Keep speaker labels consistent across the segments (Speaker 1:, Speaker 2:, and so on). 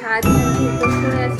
Speaker 1: সারাদিন আজকে উপোস করে আছি বলে এরকম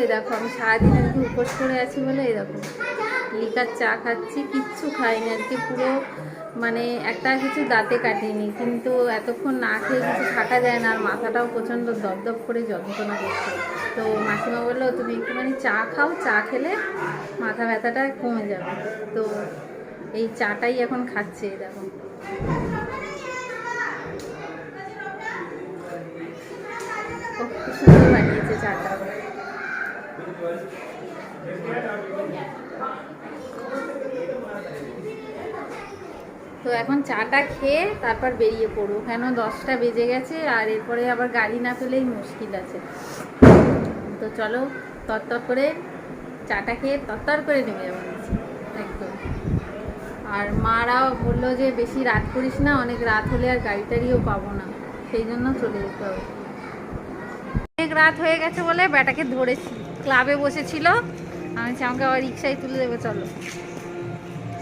Speaker 1: এই দেখো, আমি সারাদিন আজকে উপোস করে আছি বলে এই দেখো, লিকার চা খাচ্ছি, কিচ্ছু খাইনি আজকে, পুরো মানে একটা কিছু দাঁতে কাটিনি, কিন্তু এতক্ষণ না খেয়ে কিছু থাকা যায় না, আর মাথাটাও প্রচণ্ড দপদপ করে যন্ত্রণা করছে। তো মাসিমা বলল, তুমি একটুখানি চা খাও, চা খেলে মাথা ব্যথাটা কমে যাবে। তো এই চাটাই এখন খাচ্ছে দেখো। খুব সুন্দর বানিয়েছে চাটা। তো এখন চাটা খেয়ে তারপর বেরিয়ে পড়ব। কেন দশটা বেজে গেছে আর এরপরে আবার গাড়ি না পেলেই মুশকিল আছে। তো চলো তরতর করে চাটা খেয়ে তরতর করে নেমে যাব একদম। আর মারাও বলল যে বেশি রাত করিস না, অনেক রাত হলে আর গাড়ি টাড়িও পাবো না। সেই জন্য চলে যেতে হবে। অনেক রাত হয়ে গেছে বলে ব্যাটাকে ধরেছি। ক্লাবে বসেছিল। আমি আমাকে আবার রিক্সায় তুলে দেবে চলো।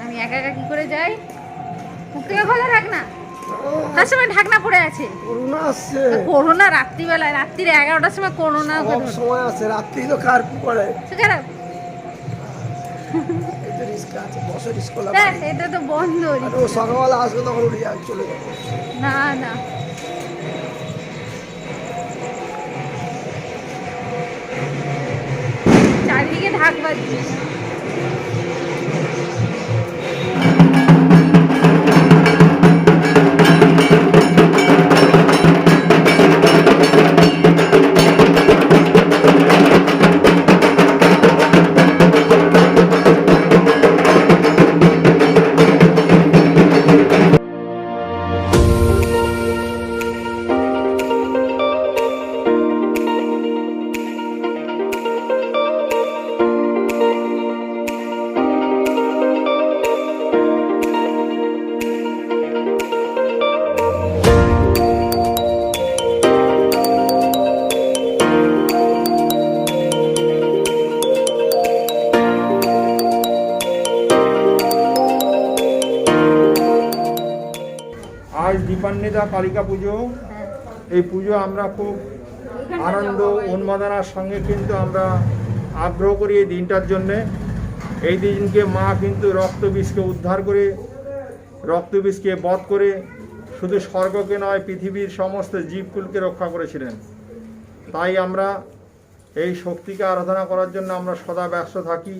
Speaker 1: আমি একা একা কি করে যাই? মুখ থেকে খোলা রাখ না। তার সময় ঢাকনা পড়ে আছে।
Speaker 2: করোনা আসছে।
Speaker 1: করোনা রাত্রিবেলায় রাত্রিরে এগারোটার সময় করোনা
Speaker 2: সময় আছে রাত্রি তো কার করলাম।
Speaker 1: দেখ এটা তো বন্ধ না না। ঢাক বাজছে
Speaker 3: কালিকা পুজো। এই পুজো আমরা খুব আনন্দ, উন্মাদনার সঙ্গে কিন্তু আমরা আগ্রহ করি এই দিনটার জন্যে। এই দিনকে মা কিন্তু রক্তবীজকে উদ্ধার করে, রক্তবীজকে বধ করে শুধু স্বর্গকে নয়, পৃথিবীর সমস্ত জীবকুলকে রক্ষা করেছিলেন। তাই আমরা এই শক্তিকে আরাধনা করার জন্য আমরা সদা ব্যস্ত থাকি।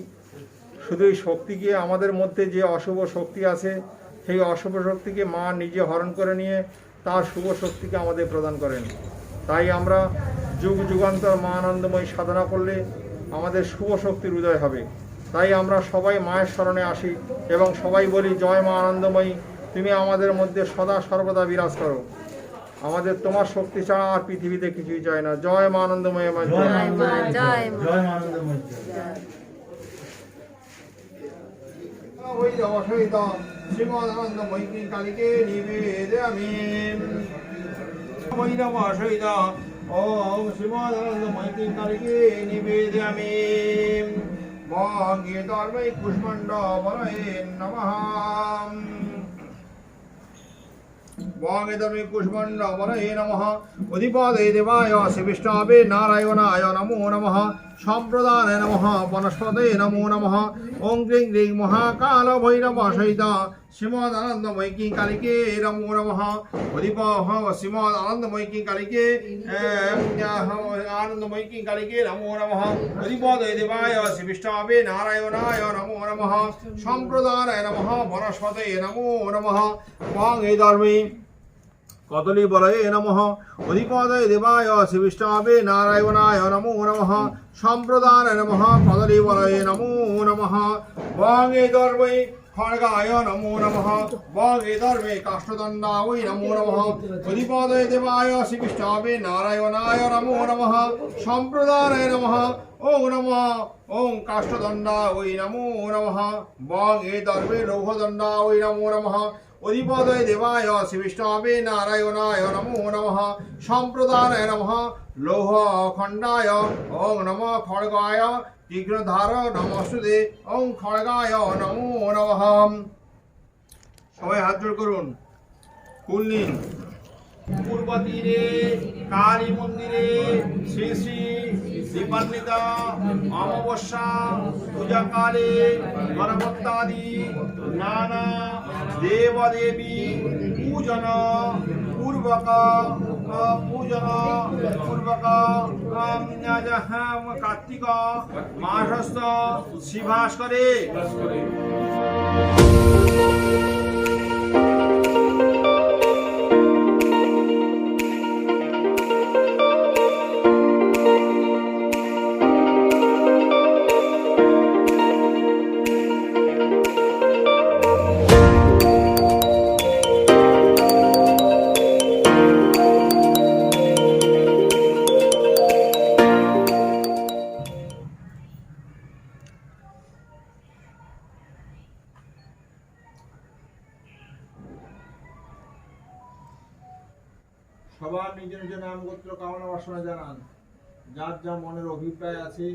Speaker 3: শুধু এই শক্তিকে, আমাদের মধ্যে যে অশুভ শক্তি আছে, সেই অশুভ শক্তিকে মা নিজে হরণ করে নিয়ে তার শুভ শক্তিকে আমাদের প্রদান করেন। তাই আমরা যুগ যুগান্তর মা আনন্দময়ী সাধনা করলে আমাদের শুভ শক্তির উদয় হবে। তাই আমরা সবাই মায়ের স্মরণে আসি এবং সবাই বলি জয় মা আনন্দময়ী তুমি আমাদের মধ্যে সদা সর্বদা বিরাজ করো। আমাদের তোমার শক্তি ছাড়া আর পৃথিবীতে কিছুই চায় না। জয় মা আনন্দময়ী মা জয়।
Speaker 1: জয় মা জয় মা
Speaker 3: ওই অবশ্যই তো শ্রীমদানন্দ মৈত্রী কালীকে নিবেদয়ামি ওই অবশ্যই তো ওম শ্রীমদানন্দ মৈত্রী কালীকে নিবেদয়ামি মঙ্গে ধর্মৈ কুষ্মণ্ড বলয়ে নমঃ वागेदमे कुष्मण्ड वरये नमः उदिपादे देवाय शिविष्टावे नारायणाय नमो नमः সম্প্রদান নম বনস্পতে নমো নম। ওং গ্রিং গ্রিং মহাকাল ভৈরব সহিত শ্রীমদানন্দময়ী কালিকে নমো নম। হরিপ শ্রীমদানন্দময়ী কালিকে আনন্দময়ী কালিকে নমো নম। হরিপদয় দেবায় শ্রীবিষ্ণবে নারায়ণায় নমো নম। সম্প্রদান নম বনস্পতে নমো নম। ধর্মী কদলী বলয়ে নমঃ। অধিপদয় দেবায় শিবিষ্টাবে নারায়ণায় নমো নমঃ। সম্প্রদায় নমঃ। কদলী বলয়ে নমো নমঃ। বঙ্গে দর্বে খড়গায় নমো নমঃ। বঙ্গে দর্বে কাষ্ঠদণ্ডায় নমো নমঃ। অধিপদয় দেবায় শিবিষ্টাবে নারায়ণায় নমো নমঃ। সম্প্রদায় নমঃ। ওং নমঃ। ওং কাষ্ঠদণ্ডা ওই নমো নমঃ। বঙ্গে দর্বে লৌহদণ্ডা ওই নমো নমঃ। অধিপদয় দেবায় শিবিষ্টাবে নারায়ণায় নমো নমঃ। সম্প্রদায় নমঃ। লৌহ খণ্ডায় ওং নম। খড়গায় তীক্ষ্ণধার নমস্তুদে ওং খড়গায় নমো নমঃ। সবাই হাত জোড় করুন। কুল নিন। পূর্ব তীরে কালী মন্দিরে শ্রী শ্রী দীপান্বিত, অমাবস্যা, পূজাকালে গণভক্তাদি নানা দেবদেবী পূজন, পূর্বক পূজন পূর্বক কার্তিক মাসস্থ শিভাস্করে সবার কামনা জানান। যার যা মনের অভিপ্রায় আছে।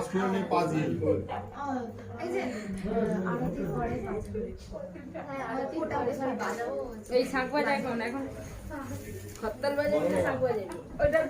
Speaker 3: ওটাই কাজ করে নি পাজিল
Speaker 4: এই যে আরতি পরে বাজাবো হ্যাঁ আরতি পরে বাজাবো
Speaker 5: এই শাক বাজা এখন এখন খত্তাল বাজাবি না শাক বাজাবি
Speaker 4: ওটা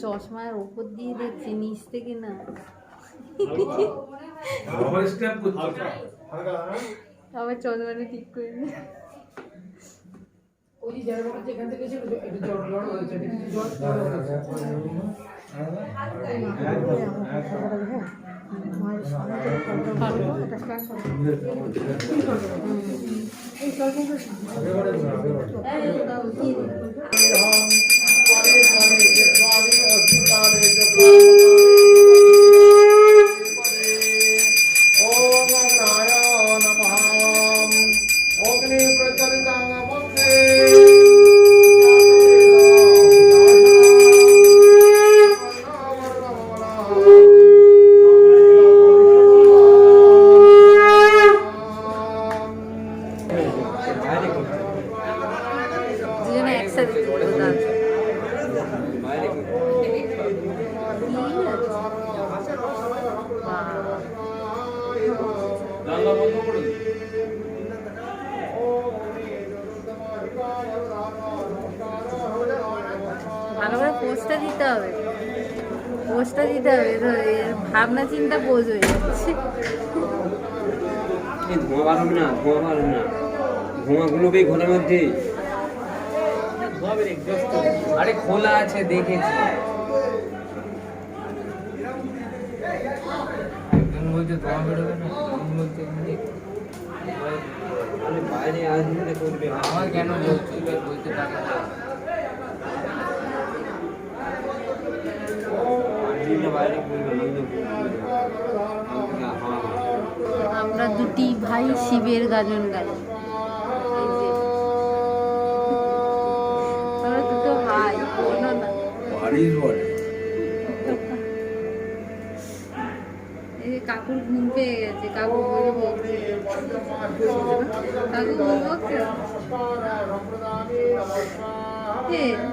Speaker 1: চশমার ওপর দিয়ে দেখছি নিচ থেকে না। আবার চশমাটা ঠিক করে নি।
Speaker 3: ওম
Speaker 1: পোস্টটা দিতে হবে। পোস্টটা দিতে হবে তো ভাবনা চিন্তা বোঝ হয়ে যাচ্ছে।
Speaker 6: ধোঁয়া বার হবে না ধোঁয়া বার হবে না। ধোঁয়াগুলো বেই ঘরের মধ্যে। আরে খোলা আছে দেখেছি। বলছে ধোঁয়া বেরোবে না বলছে এমনি। আরে বাইরে আসলে করবে। আমার কেন বলছি বলতে টাকা বাইরে করবে না হ্যাঁ
Speaker 1: আমরা দুটি ভাই শিবের গাজন গাই। এই আমরা দুটো ভাই না। কাকুর ঘুম পেয়ে গেছে কাকু বলে বলছে কাকু ঘুম বলছে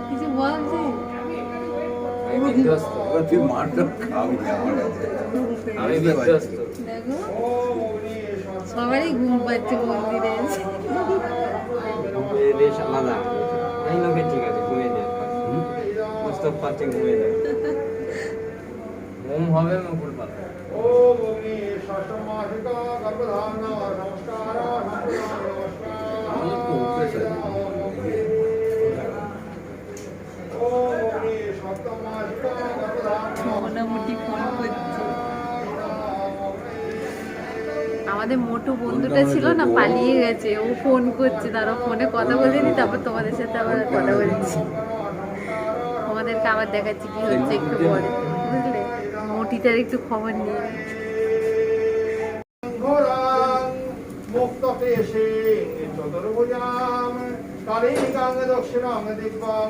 Speaker 1: কিছু বলছে
Speaker 6: আমি বিধ্বস্ত আমি বিধ্বস্ত
Speaker 1: সবারই ঘুম পাচ্ছে মন্দিরে।
Speaker 6: বেশ আলাদা এই লোকে ঠিক আছে ঘুমিয়ে যায় পাচ্ছে ঘুমিয়ে যায় ঘুম হবে মুকুল
Speaker 3: গর্ভধারণ নমস্কার ওম
Speaker 1: মোটামুটি ফোন করছে। আমাদের মোটু বন্ধুটা ছিল না, পালিয়ে গেছে। ও ফোন করছে তারা ফোনে কথা বলে নি তারপর তোমাদের সাথে আবার কথা বলছি। তোমাদেরকে আবার দেখাচ্ছি কি হচ্ছে একটু পরে, বুঝলে? মোটিটার একটু খবর নিয়ে
Speaker 3: ঘোরাং মুক্ত পেশে চতুর্ভুজাম কালিকাং দক্ষিণাং দিব্যাং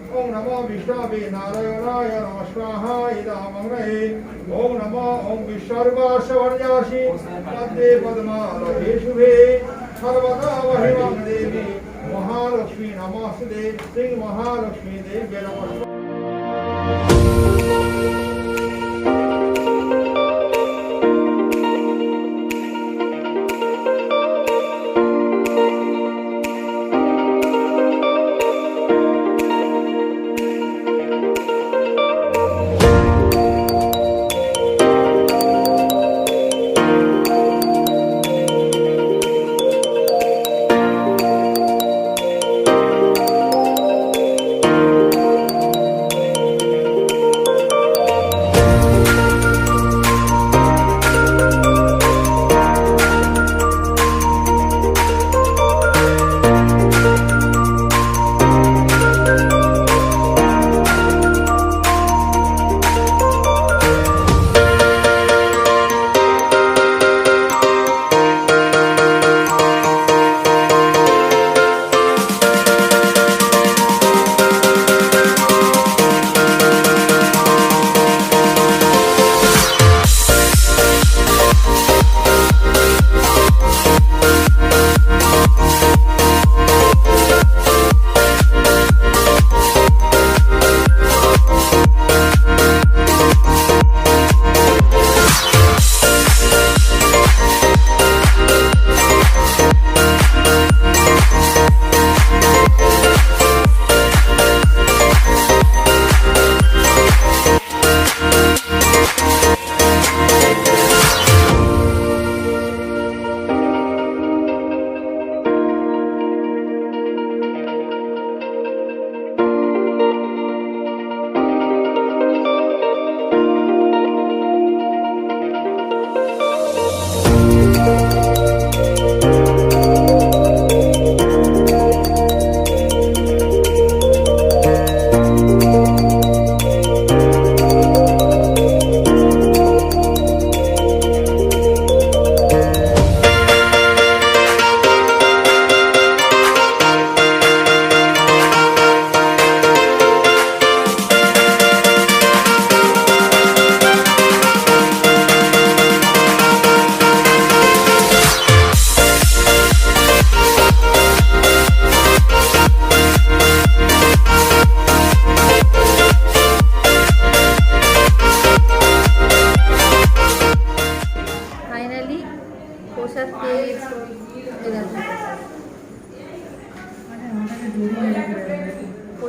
Speaker 3: ॐ नमो विष्णवे नारायणाय नमः स्वाहा इदामग्नये ॐ नमो ॐ विसर्गाशवर्यासि पद्मे पद्मालये शुभे सर्वदा महिमां देवी महालक्ष्मी नमस्ते श्री महालक्ष्मी देवी नमः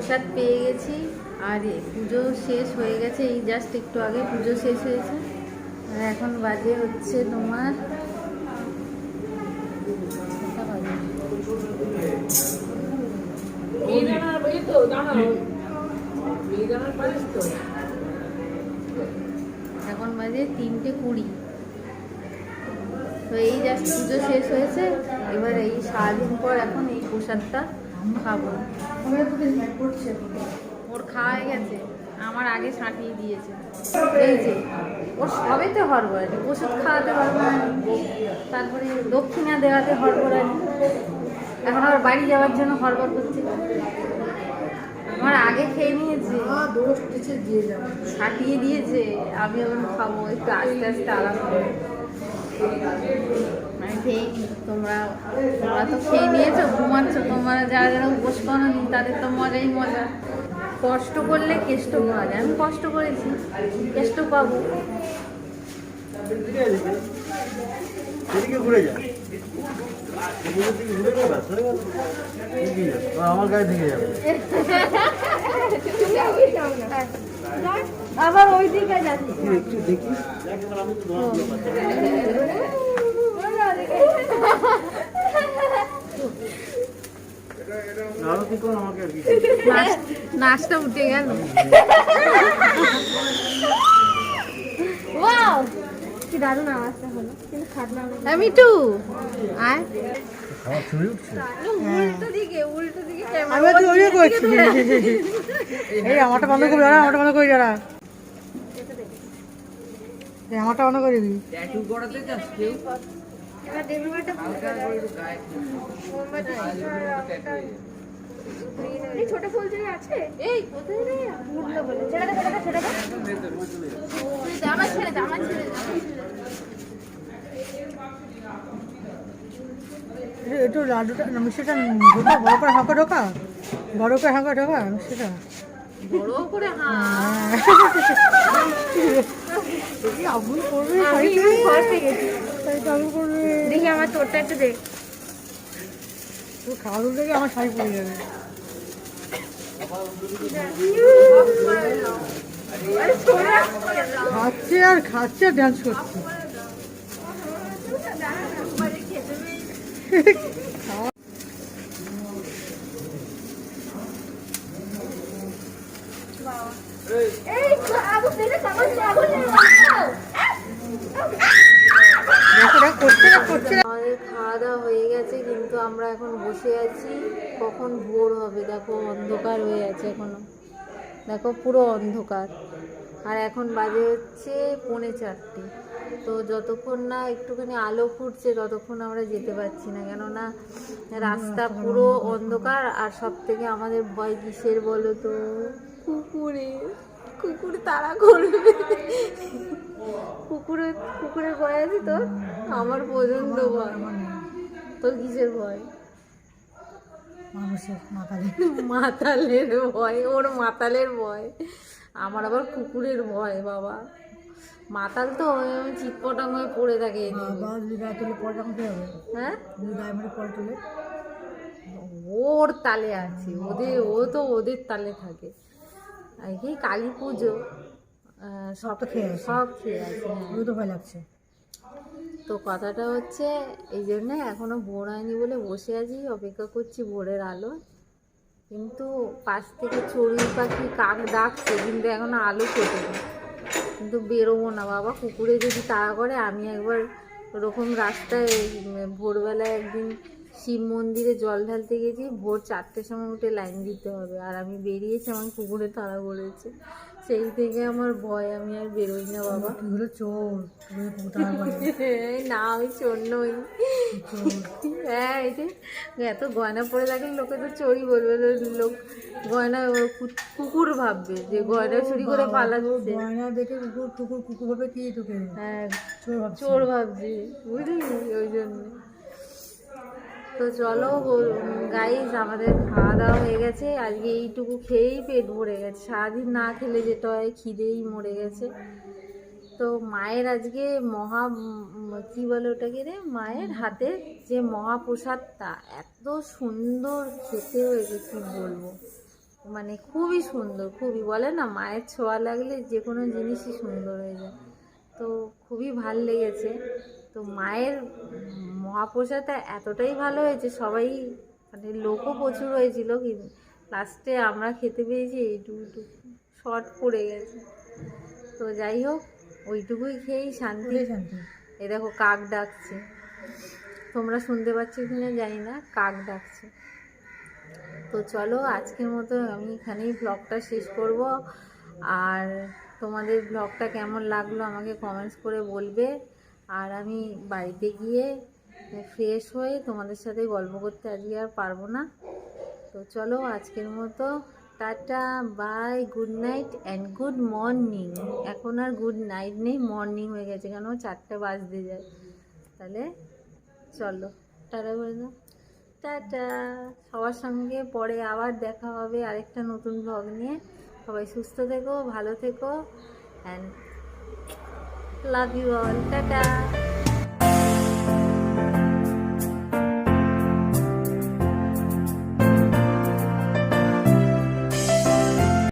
Speaker 1: প্রসাদ পেয়ে গেছি। আর পুজো শেষ হয়ে গেছে, এই জাস্ট একটু আগে পুজো শেষ হয়েছে। আর এখন বাজে হচ্ছে তোমার এখন বাজে তিনটে কুড়ি। তো এই জাস্ট পুজো শেষ হয়েছে, এবার এই সারাদিন পর এখন এই প্রসাদটা খাব। ওর খাওয়া হয়ে গেছে। আমার আগে ছাঁটিয়ে দিয়েছে। এই যে ওর সবেতে হরবরানি ওষুধ খাওয়াতে হরবরানি তারপরে দক্ষিণা দেওয়াতে হরবরানি এখন আবার বাড়ি যাওয়ার জন্য হরবর করছে। আমার আগে খেয়ে নিয়েছে। ছাটিয়ে দিয়েছে। আমি এখন খাব একটু আস্তে আস্তে আরাম করে। আমি খেয়ে তোমরা তোমরা তো খেয়ে নিয়েছো ঘুমাচ্ছ তোমরা যারা যারা উপোস তাদের তো মজাই মজা। কষ্ট করলে কেষ্ট পাওয়া যায়। আমি কষ্ট করেছি কেষ্ট পাবো।
Speaker 7: ঘুরে যা। আমার গায়ে থেকে যাবে।
Speaker 4: আবার ওই দিকে যাচ্ছি।
Speaker 7: একটু দেখি।
Speaker 1: নাচটা উঠে গেল।
Speaker 4: ওয়াও কি দারুণ আওয়াজটা হলো। কিন্তু খাটনা
Speaker 1: আমি টু আয়।
Speaker 7: খাওয়া ছুঁড়ে উঠছে?
Speaker 1: উল্টো দিকে উল্টো দিকে
Speaker 8: আমি তো ওই করছি। এই আমারটা বন্ধ করে দাঁড়া আমারটা বন্ধ করে দাঁড়া। এই আমারটা বন্ধ করে দিবি।
Speaker 4: এই ছোট ফুল যদি আছে? এই কোথায় রে? উঠল বলে ছেড়ে দে ছেড়ে দে ছেড়ে দে।
Speaker 1: আমার ছেড়ে দে আমার ছেড়ে দে
Speaker 8: এ- একটু লাড্ডুটা না, মিষ্টিটা ঢোকা বড় করে হাঁকা ঢোকা। বড় করে হাঁকা ঢোকা মিষ্টিটা।
Speaker 1: বড় করে
Speaker 8: আবুল করবে আবুল করবে
Speaker 4: দেখি আমার তোরটা একটু দেখ
Speaker 8: তুই খাওয়া থেকে আমার শাড়ি পড়ে যাবে খাচ্ছে আর খাচ্ছে আর ডান্স করছে
Speaker 4: এই আগুন দেখে সামনে আগুন
Speaker 8: দেখো দেখ করছে না করছে না
Speaker 1: আমাদের খাওয়া দাওয়া হয়ে গেছে কিন্তু আমরা এখন বসে আছি কখন ভোর হবে দেখো অন্ধকার হয়ে আছে এখনও। দেখো পুরো অন্ধকার। আর এখন বাজে হচ্ছে পৌনে চারটে। তো যতক্ষণ না একটুখানি আলো ফুটছে ততক্ষণ আমরা যেতে পারছি না। কেননা রাস্তা পুরো অন্ধকার আর সব থেকে আমাদের ভয় কিসের বলো তো? কুকুরে। কুকুর তাড়া করবে। কুকুরে, কুকুরের ভয় আছে তোর? আমার পর্যন্ত ভয়। তোর কিসের ভয়?
Speaker 8: মানুষের মাথায়
Speaker 1: মাতালের ভয় ওর মাতালের ভয়। আমার আবার কুকুরের ভয় বাবা। মাতাল তো আমি চিৎপটাং হয়ে পড়ে থাকে হ্যাঁ ওর তালে আছে ওদের ও তো ওদের তালে থাকে। এই কালী পুজো সব
Speaker 8: খেয়ে
Speaker 1: সব খেয়ে আছে হ্যাঁ।
Speaker 8: ভয় লাগছে।
Speaker 1: তো কথাটা হচ্ছে, এই জন্যে এখনও ভোর হয়নি বলে বসে আছি, অপেক্ষা করছি ভোরের আলো। কিন্তু পাশ থেকে চড়ুই পাখি কাক ডাকছে, কিন্তু এখনও আলো ফোটেনি। কিন্তু বেরোবো না বাবা, কুকুরে যদি তাড়া করে, আমি একবার ওরকম রাস্তায় ভোরবেলায় একদিন শিব মন্দিরে জল ঢালতে গেছি, ভোর চারটের সময় উঠে লাইন দিতে হবে। আর আমি বেরিয়েছি, আমার কুকুরে তাড়া করেছে। সেই থেকে আমার ভয় আমি আর বেরোই না বাবা।
Speaker 8: হলো চোর?
Speaker 1: না আমি চোর নই। হ্যাঁ এই যে এত গয়না পরে থাকলে লোকে তো চোরই বলবে লোক গয়না কুকুর ভাববে যে গয়না চুরি করে পালাচ্ছে।
Speaker 8: গয়না দেখে কুকুর কুকুর কুকুর হবে কি তোকে?
Speaker 1: হ্যাঁ
Speaker 8: চোর ভাবছে
Speaker 1: বুঝলি? ওই জন্য। তো চলো গাইজ আমাদের খাওয়া দাওয়া হয়ে গেছে। আজকে এইটুকু খেয়েই পেট ভরে গেছে। সারাদিন না খেলে যেটা হয়, খিদেই মরে গেছে। তো মায়ের আজকে মহা কি বলে ওটাকে রে? মায়ের হাতে যে মহাপ্রসাদটা, এত সুন্দর খেতে হয়েছে, কি বলব? মানে খুবই সুন্দর, খুবই। বলে না, মায়ের ছোঁয়া লাগলে যে কোনো জিনিসই সুন্দর হয়ে যায়। তো খুবই ভালো লেগেছে। তো মায়ের মহাপ্রসাদটা এতটাই ভালো হয়েছে সবাই মানে লোকও প্রচুর হয়েছিল কিন্তু লাস্টে আমরা খেতে পেয়েছি এইটুকু শর্ট পড়ে গেছে। তো যাই হোক ওইটুকুই খেয়েই শান্তি।
Speaker 8: শান্তি।
Speaker 1: এই দেখো কাক ডাকছে। তোমরা শুনতে পাচ্ছ কিনা জানি না কাক ডাকছে। তো চলো আজকের মতো আমি এখানেই ব্লগটা শেষ করব। আর তোমাদের ব্লগটা কেমন লাগল আমাকে কমেন্টস করে বলবে। আর আমি বাড়িতে গিয়ে ফ্রেশ হয়ে তোমাদের সাথে গল্প করতে আজকে আর পারব না। তো চলো আজকের মতো, tata bye good night and good morning এখন আর গুড নাইট নেই মর্নিং হয়ে গেছে, কেন চারটে বাজতে যায়। তাহলে চলো, টাটা করে দাও। টাটা। সবার সঙ্গে পরে আবার দেখা হবে আরেকটা নতুন ব্লগ নিয়ে। সবাই সুস্থ থেকো, ভালো থেকো and love you all tata